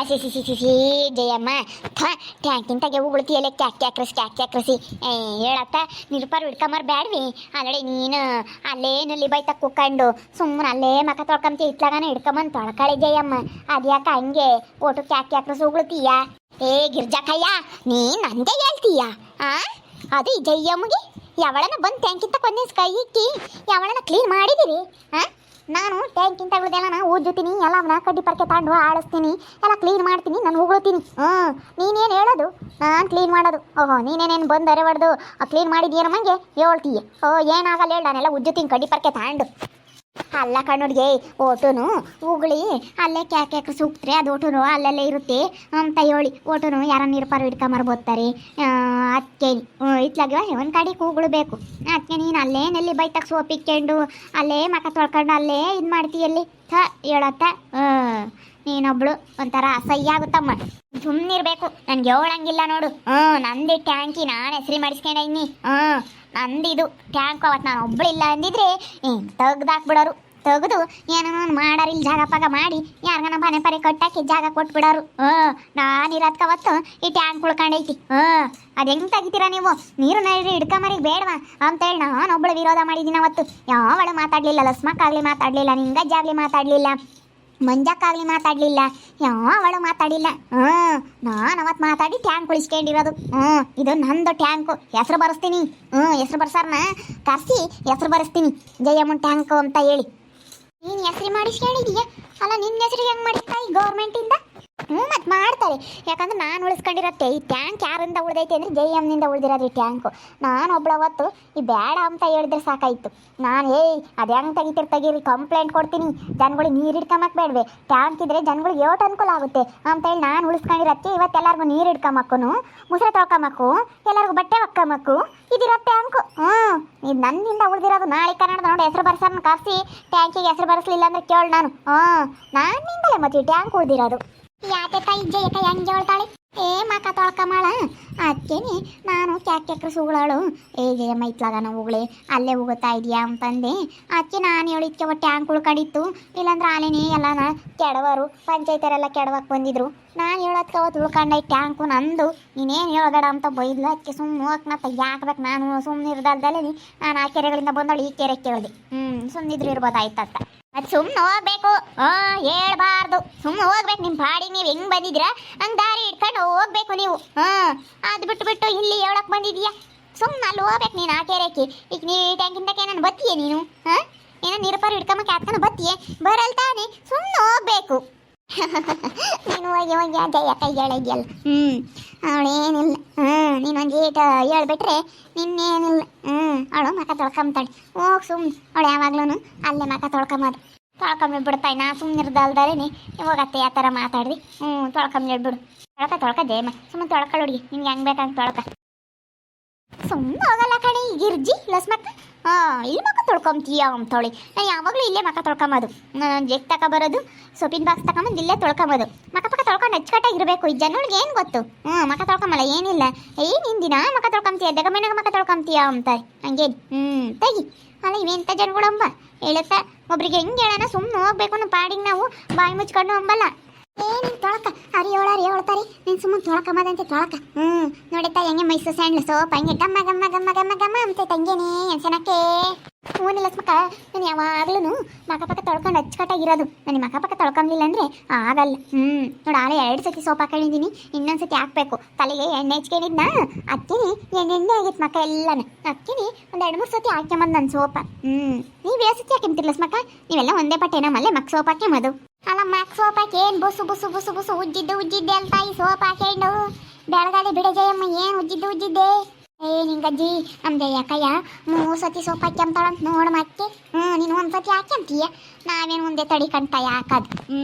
ಹಸಿ ಸಿ ಸಿ ಸಿ ಸಿ ಜಯಮ್ಮ. ಥ ಟ್ಯಾಂಕಿಂತಾಗೆ ಉಗುಳ್ತಿಯಲ್ಲೇ, ಕ್ಯಾಕ್ ಕ್ಯಾಕ್ರಸಿ ಕ್ಯಾಕ್ ಕ್ಯಾಕ್ರಸಿ ಏ, ಹೇಳತ್ತ, ನಿರುಪಾರು ಹಿಡ್ಕೊಂಬರ್ ಬ್ಯಾಡ್ವಿ. ಅಲ್ಲಡೆ ನೀನು ಅಲ್ಲೇ ನಲ್ಲಿ ಬೈತ ಕುಕ್ಕಂಡು ಸುಮ್ಮನೆ ಅಲ್ಲೇ ಮಕ ತೊಳ್ಕೊಂತಿ ಇತ್ಲಾಗನ ಹಿಡ್ಕೊಂಬಂದು ತೊಳ್ಕಳಿ ಜಯಮ್ಮ. ಅದ್ಯಾಕ ಹಂಗೆ ಓಟು ಕ್ಯಾಕ್ ಕ್ಯಾಕ್ರಸಿ ಉಗುಳ್ತೀಯ? ಏ, ಗಿರ್ಜಾಕಯ್ಯ, ನೀ ನಂದೇ ಹೇಳ್ತೀಯ? ಆ, ಅದು ಜಯಮ್ಮಗೆ ಯಾವಳನ ಬಂದು ಟ್ಯಾಂಕಿಂತ ಕೊನೆ ಕೈ ಇಕ್ಕಿ ಯಾವಳನ ಕ್ಲೀನ್ ಮಾಡಿದಿರಿ, ಆ? ನಾನು ಟ್ಯಾಂಕಿಂತ ಉಳ್ದೆಲ್ಲ ನಾ ಉಜ್ಜುತ್ತೀನಿ ಎಲ್ಲ ಅವನ ಕಡ್ಡಿ ಪರ್ಕೆ ತಗೊಂಡು ಆಡಿಸ್ತೀನಿ, ಎಲ್ಲ ಕ್ಲೀನ್ ಮಾಡ್ತೀನಿ, ನಾನು ಉಗುಳ್ತೀನಿ. ಹ್ಞೂ ನೀನೇನು ಹೇಳೋದು? ನಾನು ಕ್ಲೀನ್ ಮಾಡೋದು. ಓಹೋ, ನೀನೇನೇನು ಬಂದು ಅರೆಬಾರ್ದು ಕ್ಲೀನ್ ಮಾಡಿದ್ಯೇನ ಮಂಗೆ? ಹೇಳ್ತೀಯ. ಓ, ಏನಾಗಲ್ಲ ಹೇಳ, ನಾನೆಲ್ಲ ಉಜ್ಜುತ್ತೀನಿ, ಕಡ್ಡಿ ಪರ್ಕೆ ತಗೊಂಡು ಅಲ್ಲ ಕಣ್ಣುಡ್ಗೆ ಓಟುನು, ಉಗುಳಿ, ಅಲ್ಲೇ ಕ್ಯಾಕ್ ಯಾಕೆ ಸೂಕ್ತ್ರೆ, ಅದು ಓಟುನು ಅಲ್ಲಲ್ಲೇ ಇರುತ್ತೆ. ಅಂತ ಹೇಳಿ ಓಟುನು ಯಾರ ನೀರ್ಪಾರು ಹಿಡ್ಕೊಂಬರ್ಬೋತಾರೆ ಅದಕ್ಕೆ ಇತ್ಲಾಗ ಒಂದು ಕಡೆ ಬೇಕು. ಅದಕ್ಕೆ ನೀನು ಅಲ್ಲೇ ನೆಲ್ಲಿ ಬೈತಕ್ಕೆ ಸೋಪ್ ಅಲ್ಲೇ ಮಕ ತೊಳ್ಕೊಂಡು ಅಲ್ಲೇ ಇದು ಮಾಡ್ತೀಯಲ್ಲಿ ಥ, ಹೇಳತ್ತ? ನೀನೊಬ್ಳು ಒಂಥರ ಅಸಹ್ಯ ಆಗುತ್ತಮ್ಮ ಸುಮ್ಮನಿರ್ಬೇಕು ನನ್ಗೆ ಹೇಳಂಗಿಲ್ಲ ನೋಡು. ಹ್ಞೂ, ನಂದಿ ಟ್ಯಾಂಕಿ ನಾನು ಹೆಸರಿ ಇನ್ನಿ. ಹ್ಞೂ, ನಂದಿದು ಟ್ಯಾಂಕು ಅವತ್ತು ನಾನು ಒಬ್ಳಿಲ್ಲ ಅಂದಿದ್ರೆ ಏನು ತೆಗ್ದಾಕ್ಬಿಡೋರು. ತೆಗೆದು ಏನೋ ಮಾಡಾರ ಇಲ್ಲಿ ಜಾಗ ಪಾಗ ಮಾಡಿ ಯಾರಿಗಾನ ಮನೆ ಪರಿ ಕಟ್ಟಾಕಿ ಜಾಗ ಕೊಟ್ಬಿಡೋರು. ಹ್ಞೂ, ನಾನು ಇರೋದ್ಕವತ್ತು ಈ ಟ್ಯಾಂಕ್ ಉಳ್ಕೊಂಡೈತಿ. ಹ್ಞೂ, ಅದು ಹೆಂಗೆ ತೆಗಿತೀರಾ ನೀವು? ನೀರು ನೈರಿ ಹಿಡ್ಕೊಂಬರಿಗೆ ಬೇಡವಾ? ಅಂತೇಳಿ ನಾನು ಒಬ್ಬಳು ವಿರೋಧ ಮಾಡಿದ್ದೀನಿ ಅವತ್ತು. ಯಾವಳು ಮಾತಾಡಲಿಲ್ಲ, ಲಸ್ಮಕ್ಕಾಗಲಿ ಮಾತಾಡಲಿಲ್ಲ, ನಿಂಗಜ್ಜಾಗಲಿ ಮಾತಾಡಲಿಲ್ಲ. ಮಂಜಕ್ಕಾಗ್ಲಿ ಮಾತಾಡ್ಲಿಲ್ಲ. ಯಾವಳು ಮಾತಾಡಿಲ್ಲ. ಹ್ಞೂ ನಾನು ಅವತ್ತು ಮಾತಾಡಿ ಟ್ಯಾಂಕ್ ಉಳಿಸ್ಕೊಂಡಿರೋದು. ಹ್ಞೂ ಇದು ನಂದು ಟ್ಯಾಂಕು ಹೆಸರು ಬರೆಸ್ತೀನಿ. ಹ್ಞೂ ಹೆಸರು ಬರ್ಸಾರನ್ನ ಕರೆಸಿ, ಹೆಸರು ಬರೆಸ್ತೀನಿ. ಜಯಮ್ಮನ್ ಟ್ಯಾಂಕು ಅಂತ ಹೇಳಿ. ನೀನು ಹೆಸರು ಮಾಡಿಸ್ಕೊಂಡಿದೀಯ? ಅಲ್ಲ ನಿನ್ನ ಹೆಸರಿಗೆ ಹೆಂಗೆ ಮಾಡಿಸ್ತಾ ಗೌರ್ಮೆಂಟಿಂದ ಹ್ಞೂ ಮತ್ತು ಮಾಡ್ತಾರೆ. ಯಾಕಂದ್ರೆ ನಾನು ಉಳಿಸ್ಕೊಂಡಿರತ್ತೆ ಈ ಟ್ಯಾಂಕ್ ಯಾರಿಂದ ಉಳಿದೈತೆ ಅಂದರೆ ಜೈ ಎಮ್ನಿಂದ ಉಳಿದಿರೋದು ಈ ಟ್ಯಾಂಕು ನಾನು ಒಬ್ಳು ಅವತ್ತು ಈ ಬೇಡ ಅಂತ ಹೇಳಿದ್ರೆ ಸಾಕಾಯಿತು. ನಾನು, ಏಯ್, ಅದು ಹೆಂಗೆ ತೆಗಿತೀರಿ ತೆಗೀರಿ ಕಂಪ್ಲೇಂಟ್ ಕೊಡ್ತೀನಿ. ಜನಗಳಿಗೆ ನೀರು ಹಿಡ್ಕೊಂಬಕ್ ಬೇಡವೆ. ಟ್ಯಾಂಕ್ ಇದ್ರೆ ಜನಗಳಿಗೆ ಯಾವ್ದು ಅನುಕೂಲ ಆಗುತ್ತೆ. ಅಂತೇಳಿ ನಾನು ಉಳಿಸ್ಕೊಂಡಿರತ್ತೆ ಇವತ್ತು ಎಲ್ಲರಿಗೂ ನೀರು ಹಿಡ್ಕೊಂಬಕ್ಕೂ ಮುಸ್ರೆ ತೊಳ್ಕೊಂಬಕ್ಕು ಎಲ್ಲರಿಗೂ ಬಟ್ಟೆ ಒಕ್ಕಮಕ್ಕು ಇದಿರೋ ಟ್ಯಾಂಕು ಹ್ಞೂ ಇದು ನನ್ನಿಂದ ಉಳಿದಿರೋದು ನಾಳೆ ಕನ್ನಡದ ನೋಡಿ ಹೆಸರು ಬರ್ಸರ್ನ ಕಾಸಿ ಟ್ಯಾಂಕಿಗೆ ಹೆಸರು ಬರೆಸಲಿಲ್ಲ ಅಂದ್ರೆ ಕೇಳಿ ನಾನು. ಹ್ಞೂ ನಾನಿಂದಲೇ ಮತ್ತೆ ಟ್ಯಾಂಕ್ ಉಳ್ದಿರೋದು. ಯಾಕೆ ತಾಯಿ ಜಯಕ ಹೆಂಗೆ ಹೇಳ್ತಾಳೆ ಏ ಮಕ ತೊಳ್ಕಮಾಳ ಅದಕ್ಕೇನೆ ನಾನು ಕ್ಯಾಕ್ ಕ್ಯಾಕ್ರ ಸುಗಳಾಳು. ಏ ಜಯಮ್ಮ ಇತ್ಲಾಗ ನಾವು ಉಗಳೇ, ಅಲ್ಲೇ ಹೋಗುತ್ತಾ ಇದೆಯಾ ಅಂತಂದೆ. ಅದಕ್ಕೆ ನಾನು ಹೇಳಿದ್ಕೆ ಒಟ್ಟು ಟ್ಯಾಂಕ್ ಉಳ್ಕಡಿತ್ತು ಇಲ್ಲಾಂದ್ರೆ ಆಲೇನೇ ಎಲ್ಲ ಕೆಡವರು ಪಂಚಾಯತರೆಲ್ಲ ಕೆಡವಕ್ಕೆ ಬಂದಿದ್ರು. ನಾನು ಹೇಳೋದಕ್ಕೆ ಅವತ್ತು ಉಳ್ಕೊಂಡೆ ಟ್ಯಾಂಕು ನಂದು. ನೀನೇನು ಹೇಳಬೇಡ ಅಂತ ಬೈದ್ಲು. ಅದಕ್ಕೆ ಸುಮ್ಮನೆ ಹೋಗಕ್ಕೆ ಮತ್ತೆ ಯಾಕಬೇಕು ನಾನು ಸುಮ್ಮನೆ ಇರ್ದಲ್ದಲ್ಲೇ ನಾನು ಆ ಕೆರೆಗಳಿಂದ ಬಂದಳು, ಈ ಕೆರೆ ಕೇಳಿದೆ. ಹ್ಞೂ ಸುಮ್ಮನಿದ್ರು ಇರ್ಬೋದಾಯ್ತಂತ ಅದು ಸುಮ್ಮನೆ ಹೋಗ್ಬೇಕು. ಹೇಳ್ಬಾರ್ದು. ಸುಮ್ಮನೆ ಹೋಗ್ಬೇಕು. ನಿಮ್ ಪಾಡಿ ನೀವು ಹೆಂಗ್ ಬಂದಿದ್ದೀರಾ? ಹಂಗೆ ದಾರಿ ಇಟ್ಕೊಂಡು ಹೋಗ್ಬೇಕು ನೀವು. ಹ್ಮ್ ಅದ್ ಬಿಟ್ಟು ಬಿಟ್ಟು ಇಲ್ಲಿ ಹೇಳಕ್ ಬಂದಿದೀಯಾ ಸುಮ್ಮನೆ ಅಲ್ಲಿ ಹೋಗ್ಬೇಕು ನೀನು ಆ ಕೆರೆಕಿ ಈಗ ನೀ ಟ್ಯಾಂಕಿಂದಕ್ಕೆ ನಾನು ಬತ್ತೀಯ ನೀನು? ಹಾ ಏನೋ ನಿರಪಾರು ಹಿಡ್ಕೊಂಬಕ್ಕೆ ಹಾಕೊಂಡು ಬತ್ತೀಯ? ಬರಲ್ ತಾನೆ ಸುಮ್ಮನೆ ಹೋಗ್ಬೇಕು. ನೀನು ಹೋಗಿ ಹೋಗಿ ಆ ಜಯ ಕೈ ಹೇಳಿದ್ಯಲ್ಲ ಹ್ಞೂ ಅವಳೇನಿಲ್ಲ ಹ್ಞೂ ನೀನು ಒಂದು ಏಟ ಹೇಳ್ಬಿಟ್ರೆ ನಿನ್ನೇನಿಲ್ಲ. ಹ್ಞೂ ಅವಳು ಮಕ ತೊಳ್ಕೊಂತಾಳೆ ಹೋಗಿ ಸುಮ್ ಅವಳು ಯಾವಾಗ್ಲೂ ಅಲ್ಲೇ ಮಕ ತೊಳ್ಕೊಂಬದು. ತೊಳ್ಕೊಂಬಿ ಬಿಡ್ತಾಯಿ ನಾ ಸುಮ್ಮನೆ ಇರ್ದಲ್ದಾರೇನೆ ಹೋಗತ್ತೆ ಆ ಥರ ಮಾತಾಡ್ರಿ ಹ್ಞೂ ತೊಳ್ಕೊಂಬಿ ಬಿಡು. ತೊಳ್ಕ ತೊಳ್ಕ ಜಯಮ್ಮ ಸುಮ್ಮನೆ ತೊಳ್ಕೊಳ್ಳಿ ನಿನ್ಗೆ ಹೆಂಗೆ ಬೇಕಂತ ತೊಳ್ಕ. ಸುಮ್ಮನೆ ಹೋಗಲ್ಲ ಕಣೆ. ಗಿರ್ಜಿ, ಲಸ್ಮಕ್ಕ. ಹಾಂ, ಇಲ್ಲಿ ಮಕ್ಕ ತೊಳ್ಕೊಂತೀಯ ಅಂತವಳಿ ನಾನು ಯಾವಾಗಲೂ ಇಲ್ಲೇ ಮಕ್ಕ ತೊಳ್ಕೊಂಬೋದು. ತಕ ತಗೊಬರೋದು ಸೊಪ್ಪಿನ ಬಾಕ್ಸ್ ತಗೊಂಬಂದು ಇಲ್ಲೇ ತೊಳ್ಕೊಂಬೋದು. ಮಕ್ಕ ಪಕ್ಕ ತೊಳ್ಕೊಂಡು ಅಚ್ಚುಕಟ್ಟಾಗಿರಬೇಕು ಈ ಜನಗಳಿಗೆ ಏನು ಗೊತ್ತು? ಹ್ಞೂ ಮಕ್ಕ ತೊಳ್ಕೊಂಬಲ್ಲ, ಏನಿಲ್ಲ. ಏ ನಿಂದಿನ ದಿನ ಮಕ್ಕ ತೊಳ್ಕೊಂತೀಯ ದಗಮೇನಾಗ ಮಕ್ಕ ತೊಳ್ಕೊಂತೀಯ ಅಂತಾರೆ ಹಂಗೆ ಹ್ಞೂ ತೆಗಿ. ಅಲ್ಲ ಇವೆಂಥ ಜನಗಳಂಬ ಹೇಳುತ್ತಾ, ಒಬ್ರಿಗೆ ಹೆಂಗೆ ಹೇಳೋಣ ಸುಮ್ಮನೆ ಹೋಗ್ಬೇಕು ಪಾಡಿಗೆ ನಾವು ಬಾಯಿ ಮುಚ್ಕೊಂಡು ಅಂಬಲ್ಲ. ಏ, ನೀನ್ ತೊಳಕ. ಅರಿ ಹೇಳಾರಿ ಹೇಳ್ತಾರಿ ನೀನ್ ಸುಮ್ಮನೆ ತೊಳಕಮ್ಮದಂತೆ ತೊಳಕ. ಹ್ಮ್ ನೋಡಿತಾ ಹೆಂಗೆ ಮೈಸೂರು ಸ್ಯಾಂಡ್ಲ್ ಸೋಪ್ ಹಂಗೆ ಗಮ್ಮ ಗಮ್ಮ ಗಮ್ಮ ಗಮ್ಮ ಗಮ್ಮ ಅಂತ ತಂಗೇನೆ ಎನ್ಸನಕ್ಕೆ ಹೂನಿಲ್ಲ ಮಕ್ಕ ನಾನು ಯಾವಾಗ್ಲೂ ಮಕ ಪಕ್ಕ ತೊಳ್ಕೊಂಡು ಅಚ್ಚುಕಟ್ಟಾಗಿರೋದು. ನನಗೆ ಮಕ ಪಕ್ಕ ತೊಳ್ಕೊಂಬಿಲ್ಲ ಅಂದ್ರೆ ಆಗಲ್ಲ. ಹ್ಮ್, ನೋಡಿ ಆಲೆ ಎರಡು ಸತಿ ಸೋಪ್ ಹಾಕೊಂಡಿದ್ದೀನಿ. ಇನ್ನೊಂದು ಸತಿ ಹಾಕ್ಬೇಕು. ತಲೆಗೆ ಎಣ್ಣೆ ಹಚ್ಕೊಂಡಿದ್ನ. ಅಕ್ಕಿನಿ ಎಣ್ಣೆ ಎಣ್ಣೆ ಆಗಿತ್ತು ಮಕ್ಕ ಎಲ್ಲಾನು. ಅಕ್ಕಿನಿ ಒಂದು ಎರಡು, ಮೂರು ಸತಿ ಹಾಕ್ಯಂಬಂದು ನನ್ನ ಸೋಪ. ಹ್ಮ್, ನೀವು ಎಷ್ಟು ಸತಿ ಹಾಕ್ಯಂತಿರ್ಲ ಮಕ್ಕ ನೀವೆಲ್ಲ ಒಂದೇ ಪಟ್ಟೆ ನಮ್ಮಲ್ಲೇ ಮಕ್ಕ ಸೋಪ್ ಹಾಕ್ಯಂಬದು? ಅಲ್ಲ ಮ್ಯಾಕ್ ಸೋಪ್ ಹಾಕಿ ಬುಸು ಬುಸು ಬುಸು ಬುಸು ಉಜ್ಜಿದ್ದು ಉಜ್ಜಿದ್ದೆ ಅಲ್ತಾ ಈ ಸೋಪ್ ಹಾಕೊಂಡು. ಬೆಳಗಾಲಿ ಬಿಡ ಜಯಮ್ಮ, ಏನು ಉಜ್ಜಿದ್ದು ಉಜ್ಜಿದ್ದೆ? ಏ, ನಿಂಗಜ್ಜಿ ನಮ್ಮ ಜಯಕ್ಕಯ್ಯ ಮೂರು ಸತಿ ಸೋಪ್ ಹಾಕ್ಯಂತಾಳಂತ ನೋಡು ಮತ್ತೆ. ಹ್ಞೂ ನೀನು ಒಂದು ಸತಿ ಹಾಕ್ಯಂತೀಯ ನಾವೇನು ಒಂದೇ ತಡಿ ಕಂಟ ಯಾಕದು? ಹ್ಞೂ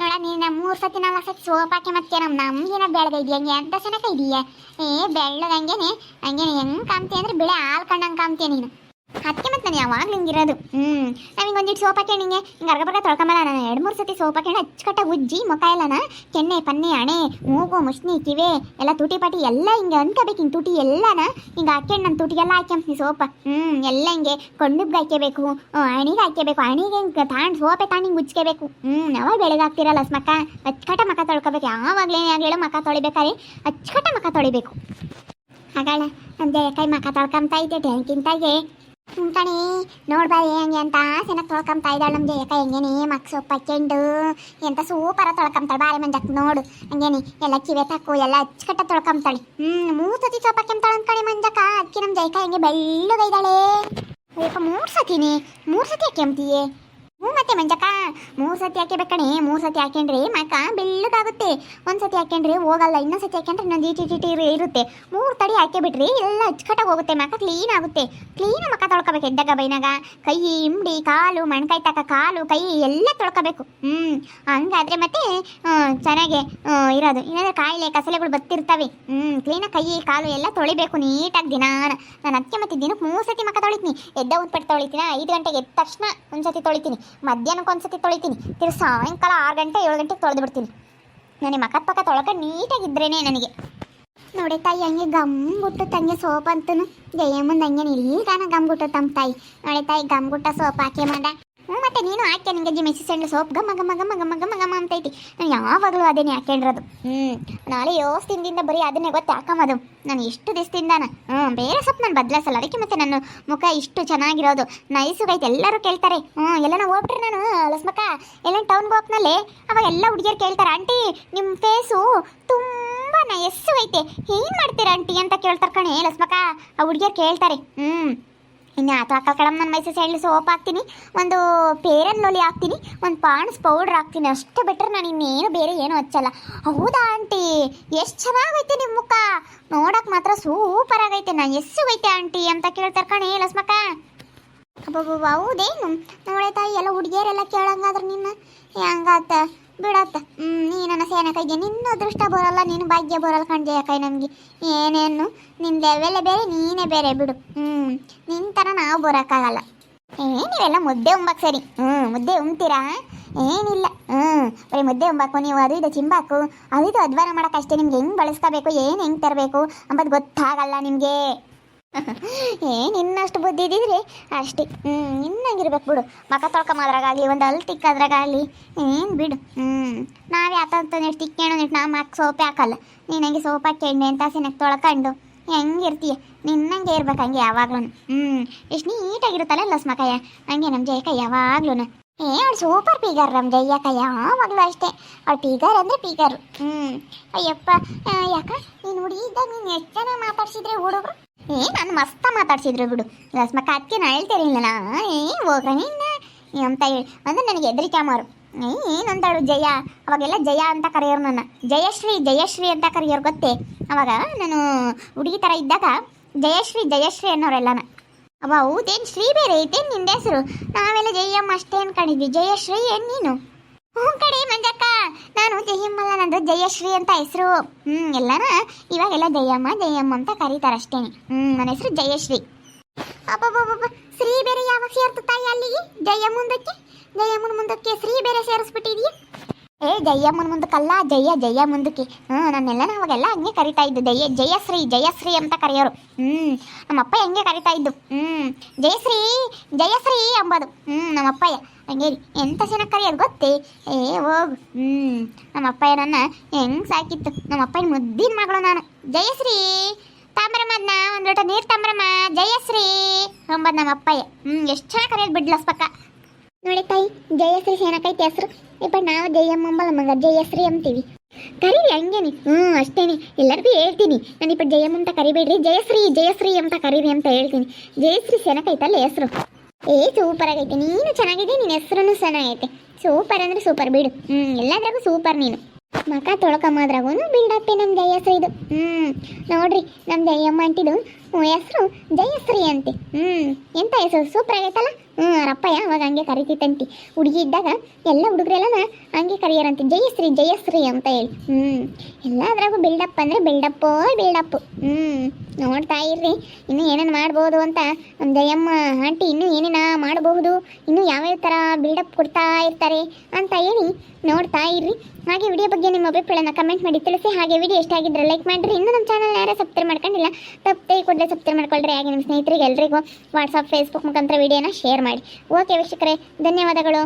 ನೋಡ, ನೀನು ಮೂರು ಸತಿ ನಾಲ್ಕು ಸತಿ ಸೋಪ್ ಹಾಕಿ ಮತ್ತೆ ನಮ್ಮ ನಮ್ಗೇನ ಬೆಳಗೈದಿ ಹಂಗೆ ಅಂತ ಸೆನಕ ಇದೆಯಾ? ಏ ಬೆಳ್ಳಗಂಗೆನೆ ಹಂಗೆ ಹೆಂಗೆ ಕಾಮ್ತಿ ಅಂದ್ರೆ ಬಿಳೆ ಹಾಲು ಕಂಡಂಗೆ ಕಾಮ್ತೀಯ ನೀನು. ಅದಕ್ಕೆ ಮತ್ತೆ ನಾನು ಯಾವಾಗಲೂ ಹಿಂಗಿರೋದು. ಹ್ಞೂ ನಮಗೆ ಒಂದಿಟ್ಟು ಸೋಪ್ ಹಾಕಿ ಹಿಂಗೆ ಹಿಂಗೆ ಅರ್ಗ ಬರ್ಗ ತೊಳ್ಕೊಂಬಲ್ಲ ನಾನು. ಎರಡು ಮೂರು ಸತಿ ಸೋಪ್ ಹಾಕೊಂಡು ಅಚ್ಚುಕಟ್ಟಾಗಿ ಉಜ್ಜಿ ಮುಖ ಎಲ್ಲನ ಕೆನ್ನೆ, ಪನ್ನೆ, ಹಣೆ, ಮೂಗು ಮುಷ್ಣಿ ಕಿವೆ, ಎಲ್ಲ ತುಟಿ ಪಾಟಿ ಎಲ್ಲ ಹಿಂಗೆ ಅನ್ಕೋಬೇಕು ಹಿಂಗೆ ತುಟಿ ಎಲ್ಲನ ಹಿಂಗೆ ಹಾಕ್ಯಂಡು ನನ್ನ ತುಟಿಗೆಲ್ಲ ಹಾಕ್ಯಂತೀನಿ ಸೋಪ. ಹ್ಞೂ ಎಲ್ಲ ಹಿಂಗೆ ಕೊಂಡುಬ್ಗೆ ಹಾಕ್ಯಬೇಕು. ಅಣಿಗೆ ಹಾಕ್ಯಬೇಕು. ಅಣಿಗೆ ಹಿಂಗೆ ತಾಂಡ್ ಸೋಪೆ ತಾಂಡ್ ಹಿಂಗೆ ಉಜ್ಕೋಬೇಕು. ಹ್ಞೂ ಅವಾಗ ಬೆಳಗ್ಗೆ ಹಾಕ್ತಿರಲ್ಲ ಸ್ಮಕ್ಕ. ಅಚ್ಚುಕಟ್ಟ ಮಖ ತೊಳ್ಕೊಬೇಕು. ಯಾವಾಗಲೇ ಹೇಳು ಮಖ ತೊಳಿಬೇಕಾದ್ರೆ ಅಚ್ಚುಕಟ್ಟ ಮಖ ತೊಳಿಬೇಕು. ಹಾಗಾಳ ನಮ್ಮ ಕೈ ಮಖ ತೊಳ್ಕೊಂತ ಐತೆ ಟ್ಯಾಂಕಿಂತಾಗೆ ಕಣಿ ನೋಡ್ಬಾರಿ ಹೆಂಗೆ ಅಂತ ಚೆನ್ನಾಗಿ ತೊಳ್ಕೊಂತಾ ಇದ್ದಾಳೆ ನಮ್ಮ ಜಯಕ ಹೆಂಗೇನಿ ಮಕ್ ಸೊಪ್ಪು ಹಾಕ್ಯಂಡು ಎಂತ ಸೂಪರ ತೊಳ್ಕೊಂತಾಳೆ. ಬಾರಿ ಮಂಜಕ್ ನೋಡು. ಹಂಗೇನಿ, ಎಲ್ಲ ಕಿವೆ ತಕ್ಕು ಎಲ್ಲ ಅಚ್ಚಕಟ್ಟ ತೊಳ್ಕೊಂತಾಳೆ. ಹ್ಞೂ ಮೂರು ಸತಿ ಸೊಪ್ಪು ಹಾಕ್ಯಂತಾಳೆ ಅಂದ್ಕಣಿ ಮಂಜಕ್ಕ. ಅದಕ್ಕೆ ನಮ್ಮ ಜಯಕ ಹೆಂಗೆ ಬೆಳ್ಳಗೈದಾಳೆ. ಅಯ್ಯಪ್ಪ, ಮೂರು ಸತಿನಿ? ಮೂರು ಸತಿ ಹಾಕ್ಯಂತೀಯೇ ಹ್ಞೂ ಮತ್ತೆ ಮಂಜಕ್ಕ, ಮೂರು ಸತಿ ಹಾಕಿಬೇಕಣೆ ಮೂರು ಸತಿ ಹಾಕೊಂಡ್ರಿ ಮಕ ಬೆಳ್ಳಗಾಗುತ್ತೆ ಒಂದು ಸತಿ ಹಾಕೊಂಡ್ರಿ ಹೋಗಲ್ಲ, ಇನ್ನೊಂದು ಸತಿ ಹಾಕೊಂಡ್ರೆ ಇನ್ನೊಂದು ಈಟಿ ಟಿ ಇರುತ್ತೆ. ಮೂರು ತಡಿ ಹಾಕಿಬಿಟ್ರೆ ಎಲ್ಲ ಅಚ್ಚುಕಟ್ಟಾಗಿ ಹೋಗುತ್ತೆ, ಮಕ ಕ್ಲೀನ್ ಆಗುತ್ತೆ. ಕ್ಲೀನ್ ಮಕ ತೊಳ್ಕೊಬೇಕು, ಎದ್ದಾಗ, ಬೈನಾಗ. ಕೈ ಇಂಬಡಿ ಕಾಲು, ಮಣ್ಕಾಯಿ ತಕ, ಕಾಲು, ಕೈ, ಎಲ್ಲ ತೊಳ್ಕೊಬೇಕು. ಹ್ಞೂ ಹಂಗಾದ್ರೆ ಮತ್ತೆ ಚೆನ್ನಾಗೆ ಇರೋದು. ಇಲ್ಲಾಂದ್ರೆ ಕಾಯಿಲೆ, ಕಸಲೆಗಳು ಬತ್ತಿರ್ತವೆ ಹ್ಞೂ ಕ್ಲೀನಾಗಿ ಕೈ, ಕಾಲು ಎಲ್ಲ ತೊಳಿಬೇಕು ನೀಟಾಗಿ ದಿನಾನ. ನಾನು ಅದಕ್ಕೆ ಮತ್ತೆ ದಿನಕ್ಕೆ ಮೂರು ಸತಿ ಮಕ ತೊಳಿತೀನಿ. ಎದ್ದ ಒಂದು ಪಟ್ಟು ತೊಳಿತೀನಿ? ಐದು ಗಂಟೆಗೆ ಎದ್ದ ತಕ್ಷಣ ಒಂದು ಸತಿ ತೊಳಿತೀನಿ. ಮಧ್ಯಾಹ್ನಕ್ಕೆ ಒಂದು ಸತಿ ತೊಳಿತೀನಿ. ತಿರ್ಗಿ ಸಾಯಂಕಾಲ ಆರು ಗಂಟೆ, ಏಳು ಗಂಟೆಗೆ ತೊಳೆದು ಬಿಡ್ತೀನಿ. ನನಗೆ ಮಕದ ಪಕ್ಕ ತೊಳಕ ನೀಟಾಗಿದ್ರೇನೆ ನನಗೆ. ನೋಡಿ ತಾಯಿ, ಹಂಗೆ ಗಮ್ ಗುಟ್ಟು ತಂಗೆ ಸೋಪ್ ಅಂತನು. ಮುಂದೆ ಹಂಗೆ ಗಮ್ ಗುಟ್ಟು ತಮ್ಮ ತಾಯಿ. ನೋಡಿ ತಾಯಿ, ಗಮ್ ಗುಟ್ಟ ಸೋಪ್ ಹಾಕಿ ಮಾಡ. ಹ್ಞೂ ಮತ್ತೆ ನೀನು ಹಾಕ್ಯ ನಿಂಗೆ ಜಿ ಮೆಸಿ ಸೆಂಡ್ ಸೋಪ್ ಗಮ ಗಮ ಗಮ ಗಮ ಗಮ ಗಮ ಅಂತೈತಿ. ನಾನು ಯಾವಾಗಲೂ ಅದೇನೆ ಹಾಕ್ಯಂಡ್ರದು ಹ್ಞೂ ನಾಳೆ ಯೋಸ್ ತಿಂದಿಂದ ಬರೀ ಅದನ್ನೇ ಗೊತ್ತು ಹಾಕಮದು ನಾನು ಎಷ್ಟು ದಿವಸದಿಂದಾನ. ಹ್ಞೂ ಬೇರೆ ಸೊಪ್ಪು ನಾನು ಬದಲಾಸಲ್ಲ ಅದಕ್ಕೆ ಮತ್ತೆ ನನ್ನ ಮುಖ ಇಷ್ಟು ಚೆನ್ನಾಗಿರೋದು. ನೈಸುಗೈತೆ ಎಲ್ಲರೂ ಕೇಳ್ತಾರೆ. ಹ್ಞೂ ಎಲ್ಲನ ಹೋಗ್ಬಿಟ್ರೆ ನಾನು ಲಸ್ಮಕ್ಕ. ಎಲ್ಲ ಟೌನ್ಗೆ ನಲ್ಲಿ ಅವಾಗ ಎಲ್ಲ ಹುಡುಗಿಯರು ಕೇಳ್ತಾರೆ ಆಂಟಿ ನಿಮ್ಮ ಫೇಸು ತುಂಬ ನೈಸು ಐತೆ ಏನು ಮಾಡ್ತೀರಾ ಆಂಟಿ? ಅಂತ ಕೇಳ್ತಾರೆ ಕಣೆ ಲಸ್ಮಕ್ಕ. ಆ ಹುಡುಗಿಯರು ಕೇಳ್ತಾರೆ ಹ್ಞೂ ಇನ್ನು ಆತ ಅಕ್ಕ ನನ್ನ ಮೈಸೂರು ಸೈಡ್ಲಿ ಸೋಪ್ ಹಾಕ್ತೀನಿ. ಒಂದು ಪೇರನ್ ಲೋಲಿ ಹಾಕ್ತೀನಿ. ಒಂದು ಪಾಂಡ್ಸ್ ಪೌಡ್ರ್ ಹಾಕ್ತೀನಿ. ಅಷ್ಟೇ ಬಿಟ್ಟರೆ ನಾನು ಇನ್ನೇನು ಬೇರೆ ಏನು ಹಚ್ಚಲ್ಲ. ಹೌದಾ ಆಂಟಿ? ಎಷ್ಟು ಚೆನ್ನಾಗೈತೆ ನಿಮ್ಮ ಮುಖ. ನೋಡೋಕೆ ಮಾತ್ರ ಸೂಪರ್ ಆಗೈತೆ. ನಾ ಎಷ್ಟು ಐತೆ ಆಂಟಿ ಅಂತ ಕೇಳ್ತಾರೆ ಕಣೆ ಲಸ್ಮಕ್ಕ. ಅಬ್ಬಬ್ಬ ಹೌದೇನು? ನೋಡೈತಾ ಎಲ್ಲ ಹುಡುಗಿಯರೆಲ್ಲ ಕೇಳಂಗಾದ್ರೆ ನಿನ್ನ ಹೆಂಗಾತ? ಬಿಡತ್ತ. ಹ್ಞೂ ನೀನನ್ನ ಸೇನಕೈಗೆ ನಿನ್ನ ಅದೃಷ್ಟ ಬರಲ್ಲ ನೀನು ಭಾಗ್ಯ ಬರಲ್ಲ ಕಣ್ಜಯ ಕೈ ನಮಗೆ. ಏನೇನು? ನಿನ್ನ ಲೆವೆಲ್ಲೇ ಬೇರೆ, ನೀನೇ ಬೇರೆ ಬಿಡು. ಹ್ಞೂ ನಿನ್ನ ಥರ ನಾವು ಬರೋಕ್ಕಾಗಲ್ಲ. ಏ, ನೀವೆಲ್ಲ ಮುದ್ದೆ ಉಂಬಕ್ಕೆ ಸರಿ. ಹ್ಞೂ ಮುದ್ದೆ ಉಂಬ್ತೀರಾ? ಏನಿಲ್ಲ. ಹ್ಞೂ ಬರೀ ಮುದ್ದೆ ಉಂಬಾಕು, ನೀವು ಅದು ಇದು ಚಿಂಬಾಕು, ಅದು ಇದು ಅಧ್ವಾನ ಮಾಡೋಕ್ಕಷ್ಟೇ ನಿಮ್ಗೆ ಹೆಂಗೆ ಬಳಸ್ಕೋಬೇಕು, ಏನು ಹೆಂಗೆ ತರಬೇಕು ಅಂಬದು ಗೊತ್ತಾಗಲ್ಲ ನಿಮಗೆ. ಏನ್ ನಿನ್ನಷ್ಟು ಬುದ್ಧಿ ಇದ್ದಿದ್ರಿ ಅಷ್ಟೇ. ಹ್ಞೂ ಇನ್ನಂಗಿರ್ಬೇಕು ಬಿಡು. ಮಕ ತೊಳ್ಕೊಂಬದ್ರಾಗಲಿ ಒಂದು ಅಲ್ಲಿ ತಿಕ್ಕದ್ರಾಗಲಿ ಏನು ಬಿಡು. ಹ್ಞೂ ನಾವು ಯಾತಂತ ನೆಟ್ಟು ತಿಕ್ಕೇಣೋ ನೆಟ್ಟು ನಾವು ಮಕ್ಕ ಸೋಪೆ ಹಾಕಲ್ಲ. ನೀನು ಹಂಗೆ ಸೋಪ್ ಹಾಕಿ ಎಣ್ಣೆ ಅಂತ ಸಿನಕ್ಕೆ ತೊಳ್ಕೊಂಡು. ಹೆಂಗಿರ್ತೀಯ? ನಿನ್ನಂಗೆ ಇರ್ಬೇಕು ಹಂಗೆ ಯಾವಾಗ್ಲೂ ಹ್ಞೂ ಎಷ್ಟು ನೀಟಾಗಿರುತ್ತಲ್ಲ ಲಸ್ಮಕಯ್ಯ ಹಂಗೆ ನಮ್ಮ ಜಯಕ ಯಾವಾಗ್ಲೂ ಏ, ಅವ್ಳು ಸೂಪರ್ ಪೀಗರ್ ನಮ್ಮ ಜಯ್ಯಕ್ಕ ಯಾವಾಗಲೂ ಅಷ್ಟೇ. ಅವ್ಳು ಪೀಗರ್ ಅಂದರೆ ಪೀಗರು. ಹ್ಞೂ ಅಯ್ಯಪ್ಪ. ಯಾಕ? ನೀನು ಹುಡುಗಿ ಇದ್ದಾಗ ನೀನು ಎಷ್ಟು ಜನ ಮಾತಾಡ್ಸಿದ್ರೆ ಹುಡುಗರು? ಏ, ನಾನು ಮಸ್ತ ಮಾತಾಡ್ಸಿದ್ರು ಬಿಡು. ರಸ್ಮಕ್ಕ ಅದಕ್ಕೆ ನಾ ಹೇಳ್ತಿರಲಿಲ್ಲ ಏ, ಹೋಗ್ರ ಅಂತ ಹೇಳಿ. ಅಂದ್ರೆ ನನಗೆ ಹೆದರಿಕೆ ಮಾರು. ಏನಂತಾಳು ಜಯ? ಅವಾಗೆಲ್ಲ ಜಯ ಅಂತ ಕರೆಯೋರು ನನ್ನ. ಜಯಶ್ರೀ ಜಯಶ್ರೀ ಅಂತ ಕರೆಯೋರು ಗೊತ್ತೇ? ಅವಾಗ ನಾನು ಹುಡುಗಿ ಥರ ಇದ್ದಾಗ ಜಯಶ್ರೀ ಜಯಶ್ರೀ ಅನ್ನೋರೆಲ್ಲ ಅವ ಹೌದೇನು ಶ್ರೀ ಬೇರೆ ಐತೇನು ನಿಂದ ಹೆಸರು? ನಾವೆಲ್ಲ ಜಯಮ್ಮ ಅಷ್ಟೇ ಅನ್ಕೊಂಡಿದ್ವಿ ಜಯಶ್ರೀ ಏನು ನೀನು? ಹ್ಞೂ ಕಡೆ ಮಂಜಕ್ಕ. ನಾನು ನಂದು ಜಯಶ್ರೀ ಅಂತ ಹೆಸರು. ಹ್ಞೂ ಎಲ್ಲನ ಇವಾಗೆಲ್ಲ ಜಯಮ್ಮ ಜಯಮ್ಮ ಅಂತ ಕರೀತಾರೆ ಅಷ್ಟೇ ಹ್ಮ್, ನನ್ನ ಹೆಸರು ಜಯಶ್ರೀ. ಶ್ರೀ ಬೇರೆ ಯಾವಾಗ ಸೇರ್ತು ತಾಯಿ ಅಲ್ಲಿಗೆ? ಜಯಮ್ಮ ಮುಂದಕ್ಕೆ ಜಯಮ್ಮನ ಮುಂದಕ್ಕೆ ಶ್ರೀ ಬೇರೆ ಸೇರಿಸ್ಬಿಟ್ಟಿದೀಯ? ಏ, ಜಯಮ್ಮನ ಮುಂದಕ್ಕಲ್ಲ ಜಯ ಜಯ ಮುಂದಕ್ಕೆ. ಹ್ಞೂ ನನ್ನೆಲ್ಲ ಅವಾಗೆಲ್ಲ ಹಂಗೆ ಕರಿತಾ ಇದ್ದು. ಜಯ ಜಯಶ್ರೀ ಜಯಶ್ರೀ ಅಂತ ಕರೆಯೋರು. ಹ್ಞೂ ನಮ್ಮಪ್ಪ ಹೆಂಗೆ ಕರಿತಾ ಇದ್ದು. ಹ್ಞೂ ಜಯಶ್ರೀ ಜಯಶ್ರೀ ಅಂಬೋದು. ಹ್ಞೂ ನಮ್ಮಪ್ಪಯ್ಯ ಹಂಗೆ ಎಂಥ ಚೆನ್ನಾಗಿ ಕರೆಯೋದು ಗೊತ್ತೇ? ಏ, ಹೋಗು. ಹ್ಞೂ ನಮ್ಮಪ್ಪಯ್ಯ ನನ್ನ ಹೆಂಗೆ ಸಾಕಿತ್ತು. ನಮ್ಮಪ್ಪನ ಮುದ್ದಿನ ಮಗಳು ನಾನು. ಜಯಶ್ರೀ ತಾಮ್ರಮ್ಮ ಅದನ್ನ ಒಂದು ಲೋಟ ನೀರು ತಾಮ್ರಮ್ಮ. ಜಯಶ್ರೀ ಅಂಬದ್ ನಮ್ಮ ಅಪ್ಪಯ್ಯ ಹ್ಞೂ ಎಷ್ಟು ಚೆನ್ನಾಗಿ ಕರೆಯೋದು ಬಿಡ್ಲಸ್ಪಕ್ಕ ನೋಡಿ ತಾಯಿ, ಜಯಶ್ರೀ ಏನಕ್ಕೈತಿ ಹೆಸರು. ಇಪ್ಪ, ನಾವು ಜಯಮ್ಮ ಅಂಬಲ್ಲ ಮಗ, ಜಯಶ್ರೀ ಅಂತೀವಿ. ಕರೀರಿ ಹಂಗೇನಿ. ಹ್ಞೂ ಅಷ್ಟೇನೆ. ಎಲ್ಲರಿಗೂ ಹೇಳ್ತೀನಿ. ನಾನು ಇಪ್ಪ ಜಯಮ್ಮ ಅಂತ ಕರಿಬೇಡ್ರಿ. ಜಯಶ್ರೀ ಜಯಶ್ರೀ ಅಂತ ಕರೀರಿ ಅಂತ ಹೇಳ್ತೀನಿ. ಜಯಶ್ರೀ ಚೆನ್ನಾಗೈತಲ್ಲ ಹೆಸರು. ಏ ಸೂಪರ್ ಆಗೈತೆ. ನೀನು ಚೆನ್ನಾಗಿದೆ ನಿನ್ನ ಹೆಸರು ಚೆನ್ನಾಗೈತೆ. ಸೂಪರ್ ಅಂದ್ರೆ ಸೂಪರ್ ಬಿಡು. ಹ್ಞೂ ಎಲ್ಲದ್ರಾಗೂ ಸೂಪರ್ ನೀನು. ಮಕ ತೊಳ್ಕೊಂಬದ್ರಾಗೂ ಬಿಲ್ಡಪ್ಪಿ ನಮ್ಮ ಜಯಶ್ರೀದು ಹ್ಞೂ ನೋಡ್ರಿ ನಮ್ಮ ಜಯಮ್ಮ ಅಂಟಿದು ಹೆಸರು ಜಯಶ್ರೀ ಅಂತೆ. ಹ್ಞೂ ಎಂತ ಹೆಸರು? ಸೂಪರ್ ಆಗೈತಲ್ಲ? ಹ್ಞೂ ರಪ್ಪಯ್ಯ ಅವಾಗ ಹಂಗೆ ಕರಿತಿತ್ತಂತಿ. ಹುಡುಗಿ ಇದ್ದಾಗ ಎಲ್ಲ ಹುಡುಗರೆಲ್ಲ ಹಂಗೆ ಕರಿಯರಂತೆ. ಜಯಶ್ರೀ ಜಯಶ್ರೀ ಅಂತ ಹೇಳಿ. ಹ್ಞೂ ಎಲ್ಲದ್ರಾಗೂ ಬಿಲ್ಡಪ್ ಅಂದರೆ ಬಿಲ್ಡಪ್ಪೋ ಬಿಲ್ಡಪ್ಪು ಹ್ಞೂ ನೋಡ್ತಾ ಇರ್ರಿ, ಇನ್ನು ಏನೇನು ಮಾಡ್ಬೋದು ಅಂತ ನಮ್ಮ ಜಯಮ್ಮ ಆಂಟಿ, ಇನ್ನೂ ಏನೇನ ಮಾಡಬಹುದು ಯಾವ ಯಾವ್ಯಾವ ಥರ ಬಿಲ್ಡಪ್ ಕೊಡ್ತಾ ಇರ್ತಾರೆ ಅಂತ ಹೇಳಿ ನೋಡ್ತಾ ಇರ್ರಿ. ಹಾಗೆ ವಿಡಿಯೋ ಬಗ್ಗೆ ನಿಮ್ಮ ಅಭಿಪ್ರಾಯನ ಕಮೆಂಟ್ ಮಾಡಿ ತಿಳಿಸಿ. ಹಾಗೆ ವಿಡಿಯೋ ಇಷ್ಟ ಆಗಿದ್ರೆ ಲೈಕ್ ಮಾಡಿರಿ. ಇನ್ನೂ ನಮ್ಮ ಚಾನಲ್ ಯಾರು ಸಬ್ಸ್ಕ್ರೈಬ್ ಮಾಡ್ಕೊಂಡಿಲ್ಲ ತಪ್ಪೇ ಕೂಡಲೇ ಸಬ್ಸ್ಕ್ರೈಬ್ ಮಾಡ್ಕೊಳ್ರಿ. ಹಾಗೆ ನಿಮ್ಮ ಸ್ನೇಹಿತರಿಗೆ ಎಲ್ಲರಿಗೂ ವಾಟ್ಸಪ್ ಫೇಸ್ಬುಕ್ ಮುಖಾಂತರ ವಿಡಿಯೋನ ಶೇರ್ ಮಾಡಿ. ಓಕೆ ವೀಕ್ಷಕರೇ, ಧನ್ಯವಾದಗಳು.